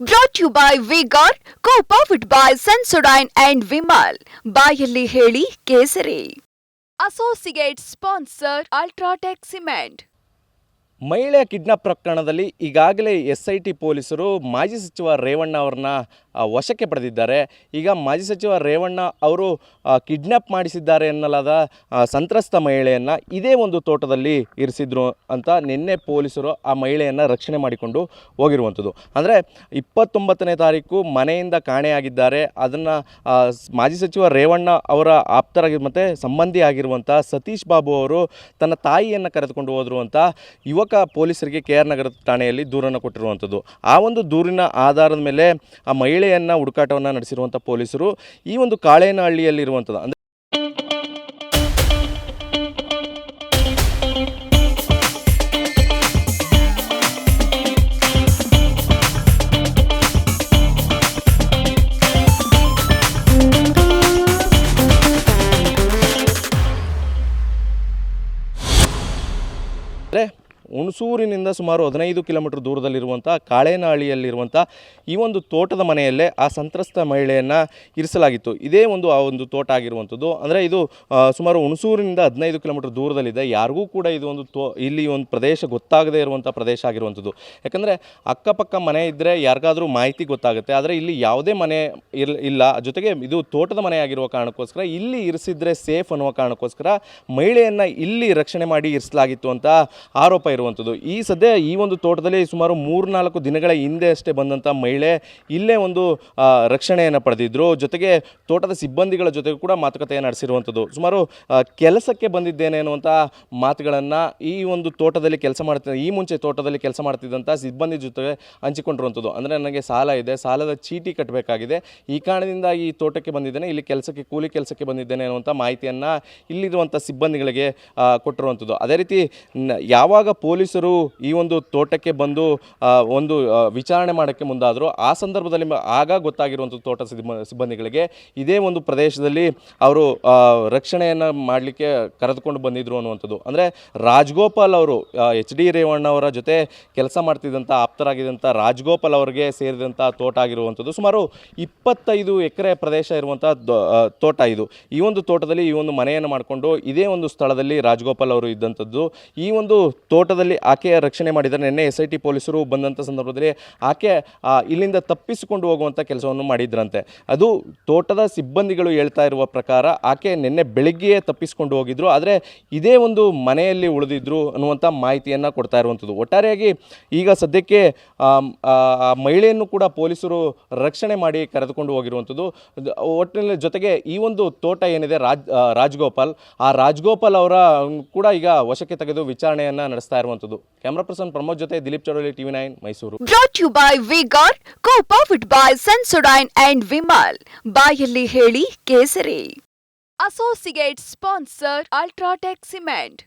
Brought you by Vigor co powered by Sensodyne and Vimal ಬಾಯಲ್ಲಿ ಹೇಳಿ ಕೇಸರಿ. Associate sponsor UltraTech cement ಮಹಿಳೆಯ kidnap ಪ್ರಕರಣದಲ್ಲಿ ಈಗಾಗಲೇ ಎಸ್ ಐ ಟಿ ಪೊಲೀಸರು ಮಾಜಿ ಸಚಿವ ರೇವಣ್ಣ ಅವರನ್ನ ವಶಕ್ಕೆ ಪಡೆದಿದ್ದಾರೆ. ಈಗ ಮಾಜಿ ಸಚಿವ ರೇವಣ್ಣ ಅವರು ಕಿಡ್ನಾಪ್ ಮಾಡಿಸಿದ್ದಾರೆ ಎನ್ನಲಾದ ಸಂತ್ರಸ್ತ ಮಹಿಳೆಯನ್ನು ಇದೇ ಒಂದು ತೋಟದಲ್ಲಿ ಇರಿಸಿದ್ರು ಅಂತ ನಿನ್ನೆ ಪೊಲೀಸರು ಆ ಮಹಿಳೆಯನ್ನು ರಕ್ಷಣೆ ಮಾಡಿಕೊಂಡು ಹೋಗಿರುವಂಥದ್ದು. ಅಂದರೆ ಇಪ್ಪತ್ತೊಂಬತ್ತನೇ ತಾರೀಕು ಮನೆಯಿಂದ ಕಾಣೆಯಾಗಿದ್ದಾರೆ ಅದನ್ನು ಮಾಜಿ ಸಚಿವ ರೇವಣ್ಣ ಅವರ ಆಪ್ತರಾಗಿ ಮತ್ತು ಸಂಬಂಧಿ ಆಗಿರುವಂಥ ಸತೀಶ್ ಬಾಬು ಅವರು ತನ್ನ ತಾಯಿಯನ್ನು ಕರೆದುಕೊಂಡು ಹೋದರು ಅಂತ ಯುವಕ ಪೊಲೀಸರಿಗೆ ಕೆ ಆರ್ ನಗರ ಠಾಣೆಯಲ್ಲಿ ದೂರನ್ನು ಕೊಟ್ಟಿರುವಂಥದ್ದು. ಆ ಒಂದು ದೂರಿನ ಆಧಾರದ ಮೇಲೆ ಆ ಮಹಿಳೆಯನ್ನು ಹುಡುಕಾಟವನ್ನು ನಡೆಸಿರುವಂಥ ಪೊಲೀಸರು ಈ ಒಂದು ಕಾಳೇನಹಳ್ಳಿಯಲ್ಲಿರುವಂಥದ್ದು ಹುಣಸೂರಿನಿಂದ ಸುಮಾರು ಹದಿನೈದು ಕಿಲೋಮೀಟರ್ ದೂರದಲ್ಲಿರುವಂಥ ಕಾಳೇನಹಳ್ಳಿಯಲ್ಲಿರುವಂಥ ಈ ಒಂದು ತೋಟದ ಮನೆಯಲ್ಲೇ ಆ ಸಂತ್ರಸ್ತ ಮಹಿಳೆಯನ್ನು ಇರಿಸಲಾಗಿತ್ತು. ಇದೇ ಒಂದು, ಆ ಒಂದು ತೋಟ ಆಗಿರುವಂಥದ್ದು. ಅಂದರೆ ಇದು ಸುಮಾರು ಹುಣಸೂರಿನಿಂದ ಹದಿನೈದು ಕಿಲೋಮೀಟರ್ ದೂರದಲ್ಲಿದೆ. ಯಾರಿಗೂ ಕೂಡ ಇದು ಒಂದು ತೋ, ಇಲ್ಲಿ ಒಂದು ಪ್ರದೇಶ ಗೊತ್ತಾಗದೇ ಇರುವಂಥ ಪ್ರದೇಶ ಆಗಿರುವಂಥದ್ದು. ಯಾಕಂದರೆ ಅಕ್ಕಪಕ್ಕ ಮನೆ ಇದ್ದರೆ ಯಾರಿಗಾದರೂ ಮಾಹಿತಿ ಗೊತ್ತಾಗುತ್ತೆ. ಆದರೆ ಇಲ್ಲಿ ಯಾವುದೇ ಮನೆ ಇರ್, ಇಲ್ಲ. ಜೊತೆಗೆ ಇದು ತೋಟದ ಮನೆ ಆಗಿರುವ ಕಾರಣಕ್ಕೋಸ್ಕರ ಇಲ್ಲಿ ಇರಿಸಿದ್ರೆ ಸೇಫ್ ಅನ್ನುವ ಕಾರಣಕ್ಕೋಸ್ಕರ ಮಹಿಳೆಯನ್ನು ಇಲ್ಲಿ ರಕ್ಷಣೆ ಮಾಡಿ ಇರಿಸಲಾಗಿತ್ತು ಅಂತ ಆರೋಪ ಇರುವಂಥದ್ದು. ಈ ಸದ್ಯ ಈ ಒಂದು ತೋಟದಲ್ಲಿ ಸುಮಾರು ಮೂರ್ನಾಲ್ಕು ದಿನಗಳ ಹಿಂದೆ ಅಷ್ಟೇ ಬಂದಂಥ ಮಹಿಳೆ ಇಲ್ಲೇ ಒಂದು ರಕ್ಷಣೆಯನ್ನು ಪಡೆದಿದ್ದರು ಜೊತೆಗೆ ತೋಟದ ಸಿಬ್ಬಂದಿಗಳ ಜೊತೆಗೂ ಕೂಡ ಮಾತುಕತೆಯನ್ನು ನಡೆಸಿರುವಂಥದ್ದು. ಸುಮಾರು ಕೆಲಸಕ್ಕೆ ಬಂದಿದ್ದೇನೆ ಅನ್ನುವಂಥ ಮಾತುಗಳನ್ನು ಈ ಒಂದು ತೋಟದಲ್ಲಿ ಕೆಲಸ ಮಾಡ್ತಿದ್ದ ಈ ಮುಂಚೆ ತೋಟದಲ್ಲಿ ಕೆಲಸ ಮಾಡ್ತಿದ್ದಂಥ ಸಿಬ್ಬಂದಿ ಜೊತೆ ಹಂಚಿಕೊಂಡಿರುವಂಥದ್ದು. ಅಂದರೆ ನನಗೆ ಸಾಲ ಇದೆ, ಸಾಲದ ಚೀಟಿ ಕಟ್ಟಬೇಕಾಗಿದೆ. ಈ ಕಾರಣದಿಂದ ಈ ತೋಟಕ್ಕೆ ಬಂದಿದ್ದೇನೆ, ಇಲ್ಲಿ ಕೆಲಸಕ್ಕೆ, ಕೂಲಿ ಕೆಲಸಕ್ಕೆ ಬಂದಿದ್ದೇನೆ ಅನ್ನುವಂಥ ಮಾಹಿತಿಯನ್ನು ಇಲ್ಲಿರುವಂಥ ಸಿಬ್ಬಂದಿಗಳಿಗೆ ಕೊಟ್ಟಿರುವಂಥದ್ದು. ಅದೇ ರೀತಿ ಯಾವಾಗ ಪೊಲೀಸರು ಈ ಒಂದು ತೋಟಕ್ಕೆ ಬಂದು ಒಂದು ವಿಚಾರಣೆ ಮಾಡೋಕ್ಕೆ ಮುಂದಾದರು. ಆ ಸಂದರ್ಭದಲ್ಲಿ ಆಗ ಗೊತ್ತಾಗಿರುವಂಥ ತೋಟ ಸಿಬ್ಬ ಸಿಬ್ಬಂದಿಗಳಿಗೆ. ಇದೇ ಒಂದು ಪ್ರದೇಶದಲ್ಲಿ ಅವರು ರಕ್ಷಣೆಯನ್ನು ಮಾಡಲಿಕ್ಕೆ ಕರೆದುಕೊಂಡು ಬಂದಿದ್ರು ಅನ್ನುವಂಥದ್ದು. ಅಂದರೆ ರಾಜ್ಗೋಪಾಲ್ ಅವರು ಎಚ್ ಡಿ ರೇವಣ್ಣ ಅವರ ಜೊತೆ ಕೆಲಸ ಮಾಡ್ತಿದ್ದಂಥ, ಆಪ್ತರಾಗಿದ್ದಂಥ ರಾಜಗೋಪಾಲ್ ಅವರಿಗೆ ಸೇರಿದಂಥ ತೋಟ ಆಗಿರುವಂಥದ್ದು ಸುಮಾರು ಇಪ್ಪತ್ತೈದು ಎಕರೆ ಪ್ರದೇಶ ಇರುವಂಥ ತೋಟ ಇದು. ಈ ಒಂದು ತೋಟದಲ್ಲಿ ಈ ಒಂದು ಮನೆಯನ್ನು ಮಾಡಿಕೊಂಡು ಇದೇ ಒಂದು ಸ್ಥಳದಲ್ಲಿ ರಾಜ್ಗೋಪಾಲ್ ಅವರು ಇದ್ದಂಥದ್ದು. ಈ ಒಂದು ತೋಟದಲ್ಲಿ ಆಕೆಯ ರಕ್ಷಣೆ ಮಾಡಿದರೆ ನಿನ್ನೆ ಎಸ್ ಐ ಟಿ ಪೊಲೀಸರು ಬಂದಂಥ ಸಂದರ್ಭದಲ್ಲಿ ಆಕೆ ಇಲ್ಲಿಂದ ತಪ್ಪಿಸಿಕೊಂಡು ಹೋಗುವಂಥ ಕೆಲಸವನ್ನು ಮಾಡಿದ್ರಂತೆ. ಅದು ತೋಟದ ಸಿಬ್ಬಂದಿಗಳು ಹೇಳ್ತಾ ಇರುವ ಪ್ರಕಾರ ಆಕೆ ನಿನ್ನೆ ಬೆಳಿಗ್ಗೆಯೇ ತಪ್ಪಿಸಿಕೊಂಡು ಹೋಗಿದ್ರು. ಆದರೆ ಇದೇ ಒಂದು ಮನೆಯಲ್ಲಿ ಉಳಿದಿದ್ರು ಅನ್ನುವಂಥ ಮಾಹಿತಿಯನ್ನು ಕೊಡ್ತಾ ಇರುವಂಥದ್ದು ಒಟ್ಟಾರೆಯಾಗಿ ಈಗ ಸದ್ಯಕ್ಕೆ ಮಹಿಳೆಯನ್ನು ಕೂಡ ಪೊಲೀಸರು ರಕ್ಷಣೆ ಮಾಡಿ ಕರೆದುಕೊಂಡು ಹೋಗಿರುವಂಥದ್ದು ಒಟ್ಟಿನಲ್ಲಿ ಜೊತೆಗೆ ಈ ಒಂದು ತೋಟ ಏನಿದೆ, ರಾಜ್ ರಾಜ್ಗೋಪಾಲ್, ಆ ರಾಜ್ಗೋಪಾಲ್ ಅವರ ಕೂಡ ಈಗ ವಶಕ್ಕೆ ತೆಗೆದು ವಿಚಾರಣೆಯನ್ನು ನಡೆಸ್ತಾ ಇರುವಂಥದ್ದು. ಕ್ಯಾಮ್ರಾ ಪರ್ಸನ್ ಪ್ರಮೋದ್ ಜೊತೆ Dilip Chowdali TV nine, Mysore. Brought you by Vigor co powered by Sensodyne and Vimal ಬಾಯಲ್ಲಿ ಹೇಳಿ ಕೇಸರಿ. Associate sponsor UltraTech cement